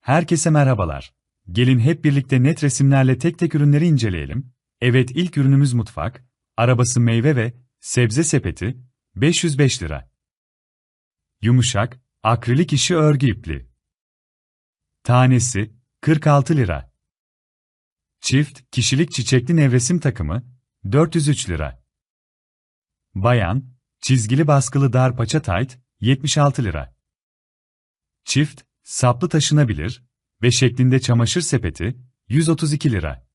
Herkese merhabalar. Gelin hep birlikte net resimlerle tek tek ürünleri inceleyelim. Evet ilk ürünümüz mutfak, arabası meyve ve sebze sepeti, 505 lira. Yumuşak, akrilik işi örgü ipli. Tanesi, 46 lira. Çift, kişilik çiçekli nevresim takımı, 403 lira. Bayan, çizgili baskılı dar paça tayt, 76 lira. Çift, saplı taşınabilir ve şeklinde çamaşır sepeti, 132 lira.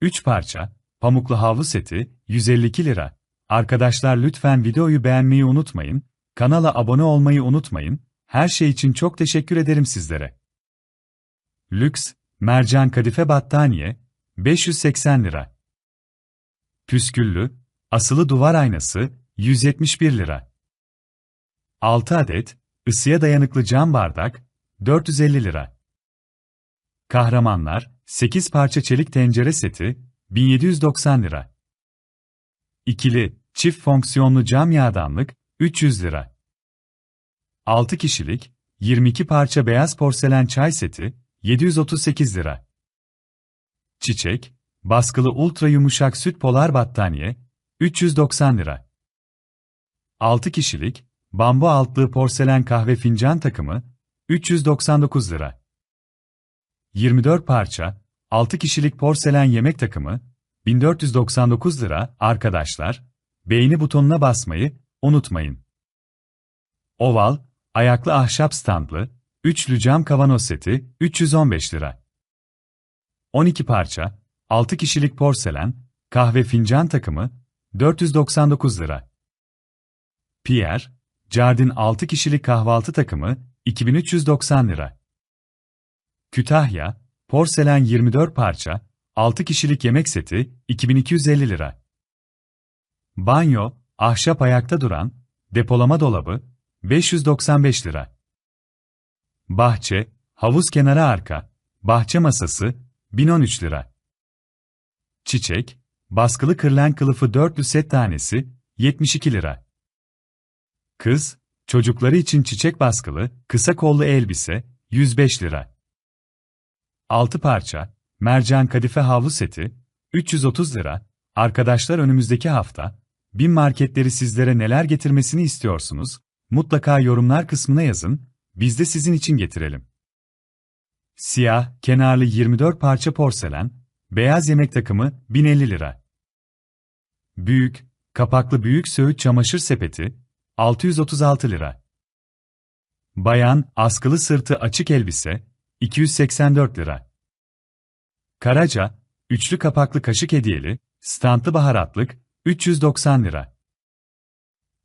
3 parça, pamuklu havlu seti, 152 lira. Arkadaşlar lütfen videoyu beğenmeyi unutmayın, kanala abone olmayı unutmayın, her şey için çok teşekkür ederim sizlere. Lüks, mercan kadife battaniye, 580 lira. Püsküllü, asılı duvar aynası, 171 lira. 6 adet, ısıya dayanıklı cam bardak, 450 lira. Kahramanlar, 8 parça çelik tencere seti, 1790 lira. İkili, çift fonksiyonlu cam yağdanlık, 300 lira. 6 kişilik, 22 parça beyaz porselen çay seti, 738 lira. Çiçek, baskılı ultra yumuşak süt polar battaniye, 390 lira. 6 kişilik, bambu altlığı porselen kahve fincan takımı, 399 lira. 24 parça, 6 kişilik porselen yemek takımı, 1499 lira. Arkadaşlar, beğeni butonuna basmayı unutmayın. Oval, ayaklı ahşap standlı, üçlü cam kavanoz seti, 315 lira. 12 parça, 6 kişilik porselen, kahve fincan takımı, 499 lira. Pierre, Jardin 6 kişilik kahvaltı takımı, 2390 lira. Kütahya, porselen 24 parça, 6 kişilik yemek seti, 2250 lira. Banyo, ahşap ayakta duran, depolama dolabı, 595 lira. Bahçe, havuz kenarı arka, bahçe masası, 1013 lira. Çiçek, baskılı kırlen kılıfı dörtlü set tanesi, 72 lira. Kız, çocukları için çiçek baskılı, kısa kollu elbise, 105 lira. 6 parça, mercan kadife havlu seti, 330 lira. Arkadaşlar önümüzdeki hafta, bin marketleri sizlere neler getirmesini istiyorsunuz? Mutlaka yorumlar kısmına yazın, biz de sizin için getirelim. Siyah, kenarlı 24 parça porselen, beyaz yemek takımı 1050 lira. Büyük, kapaklı büyük söğüt çamaşır sepeti, 636 lira. Bayan, askılı sırtı açık elbise, 284 lira. Karaca, üçlü kapaklı kaşık hediyeli, standlı baharatlık, 390 lira.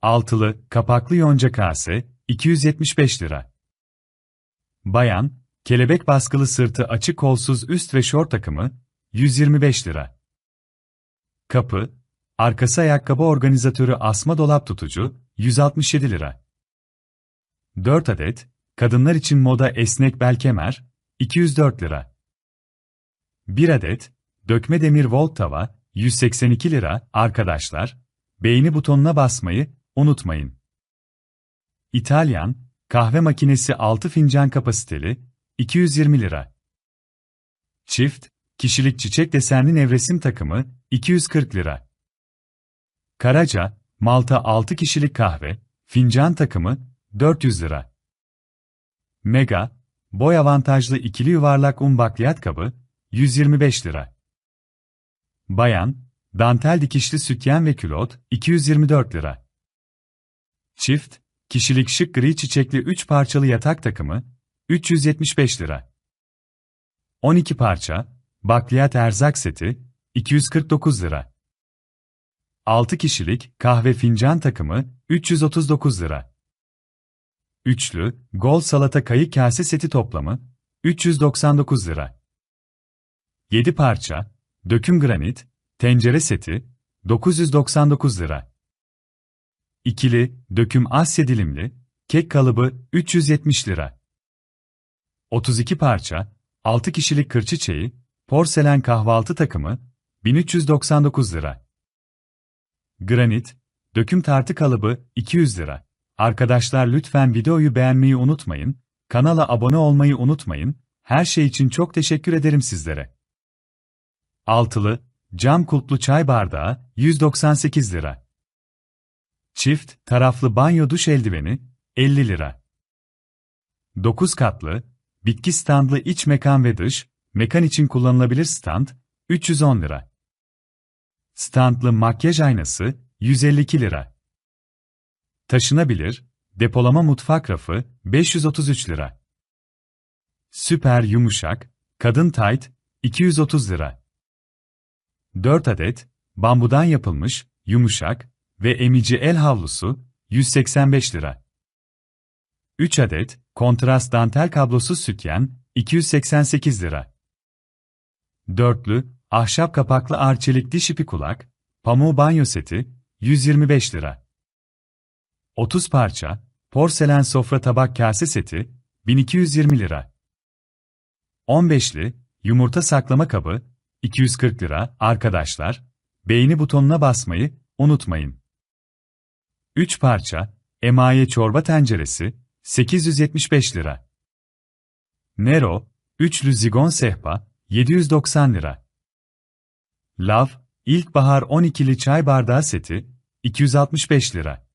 Altılı, kapaklı yonca kase, 275 lira. Bayan, kelebek baskılı sırtı açık kolsuz üst ve şort takımı, 125 lira. Kapı, arkası ayakkabı organizatörü asma dolap tutucu, 167 lira. 4 adet, kadınlar için moda esnek bel kemer, 204 lira. 1 adet, dökme demir volt tava, 182 lira. Arkadaşlar, beğeni butonuna basmayı unutmayın. İtalyan, kahve makinesi 6 fincan kapasiteli, 220 lira. Çift, kişilik çiçek desenli nevresim takımı, 240 lira. Karaca, Malta 6 kişilik kahve, fincan takımı, 400 lira. Mega, boy avantajlı ikili yuvarlak un bakliyat kabı, 125 lira. Bayan, dantel dikişli sütyen ve külot, 224 lira. Çift, kişilik şık gri çiçekli 3 parçalı yatak takımı, 375 lira. 12 parça, bakliyat erzak seti, 249 lira. 6 kişilik kahve fincan takımı 339 lira. Üçlü gol salata kayık kase seti toplamı 399 lira. 7 parça döküm granit tencere seti 999 lira. İkili döküm Asya dilimli kek kalıbı 370 lira. 32 parça 6 kişilik kır çiçeği porselen kahvaltı takımı 1399 lira. Granit, döküm tartı kalıbı 200 lira. Arkadaşlar lütfen videoyu beğenmeyi unutmayın, kanala abone olmayı unutmayın. Her şey için çok teşekkür ederim sizlere. Altılı, cam kulplu çay bardağı, 198 lira. Çift, taraflı banyo duş eldiveni, 50 lira. 9 katlı, bitki standlı iç mekan ve dış, mekan için kullanılabilir stand, 310 lira. Standlı makyaj aynası, 152 lira. Taşınabilir, depolama mutfak rafı, 533 lira. Süper yumuşak, kadın tight, 230 lira. 4 adet, bambudan yapılmış, yumuşak ve emici el havlusu, 185 lira. 3 adet, kontrast dantel kablosuz sütyen, 288 lira. Dörtlü, ahşap kapaklı arçelik diş ipi kulak, pamuğu banyo seti, 125 lira. 30 parça, porselen sofra tabak kase seti, 1220 lira. 15'li, yumurta saklama kabı, 240 lira, arkadaşlar, beğeni butonuna basmayı unutmayın. 3 parça, emaye çorba tenceresi, 875 lira. Nero, üçlü zigon sehpa, 790 lira. Lav, ilkbahar 12'li çay bardağı seti, 265 lira.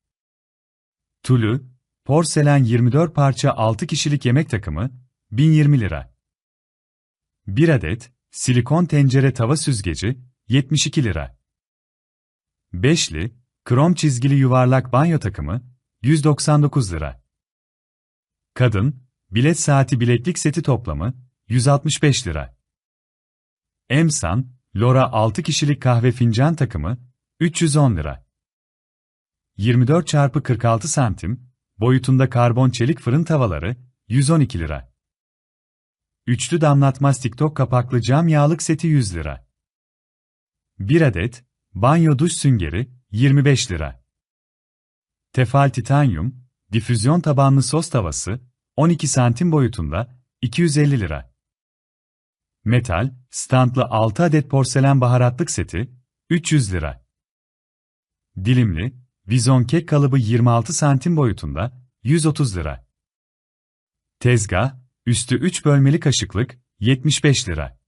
Tulu, porselen 24 parça 6 kişilik yemek takımı, 1020 lira. 1 adet, silikon tencere tava süzgeci, 72 lira. Beşli, krom çizgili yuvarlak banyo takımı, 199 lira. Kadın, bilet saati bileklik seti toplamı, 165 lira. Emsan, Lora 6 kişilik kahve fincan takımı, 310 lira. 24 çarpı 46 santim, boyutunda karbon çelik fırın tavaları, 112 lira. Üçlü damlatmaz TikTok kapaklı cam yağlık seti 100 lira. 1 adet, banyo duş süngeri, 25 lira. Tefal titanyum, difüzyon tabanlı sos tavası, 12 santim boyutunda, 250 lira. Metal, standlı 6 adet porselen baharatlık seti, 300 lira. Dilimli, vizon kek kalıbı 26 santim boyutunda, 130 lira. Tezgah, üstü 3 bölmeli kaşıklık, 75 lira.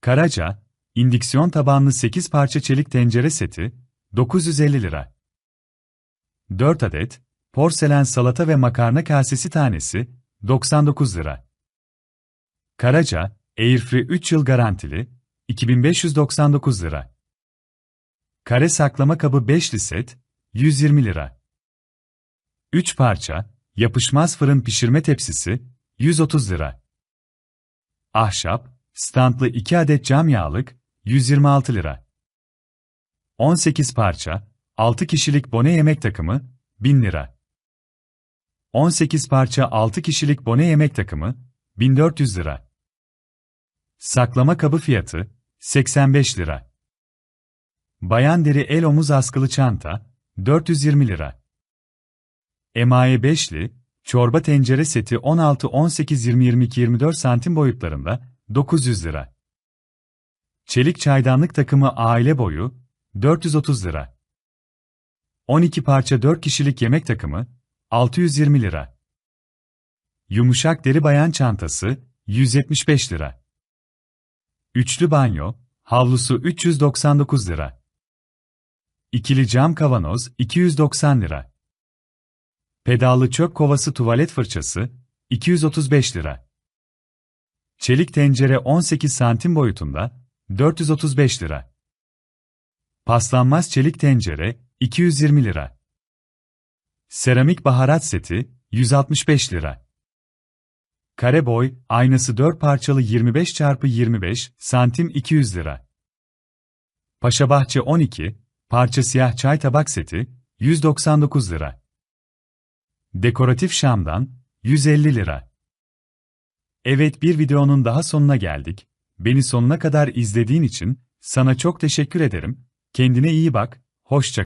Karaca, indiksiyon tabanlı 8 parça çelik tencere seti, 950 lira. 4 adet, porselen salata ve makarna kasesi tanesi, 99 lira. Karaca, Airfree 3 yıl garantili, 2599 lira. Kare saklama kabı 5'li set, 120 lira. 3 parça, yapışmaz fırın pişirme tepsisi, 130 lira. Ahşap, standlı 2 adet cam yağlık, 126 lira. 18 parça, 6 kişilik bone yemek takımı, 1000 lira. 18 parça 6 kişilik bone yemek takımı, 1400 lira. Saklama kabı fiyatı, 85 lira. Bayan deri el omuz askılı çanta, 420 lira. Emaye 5'li, çorba tencere seti 16, 18, 20, 22, 24 santim boyutlarında, 900 lira. Çelik çaydanlık takımı aile boyu, 430 lira. 12 parça 4 kişilik yemek takımı, 620 lira. Yumuşak deri bayan çantası, 175 lira. Üçlü banyo, havlusu 399 lira. İkili cam kavanoz, 290 lira. Pedallı çöp kovası tuvalet fırçası, 235 lira. Çelik tencere 18 santim boyutunda, 435 lira. Paslanmaz çelik tencere, 220 lira. Seramik baharat seti, 165 lira. Kare boy, aynası 4 parçalı 25 x 25 santim 200 lira. Paşabahçe 12, parça siyah çay tabak seti, 199 lira. Dekoratif şamdan, 150 lira. Evet bir videonun daha sonuna geldik. Beni sonuna kadar izlediğin için sana çok teşekkür ederim. Kendine iyi bak, hoşça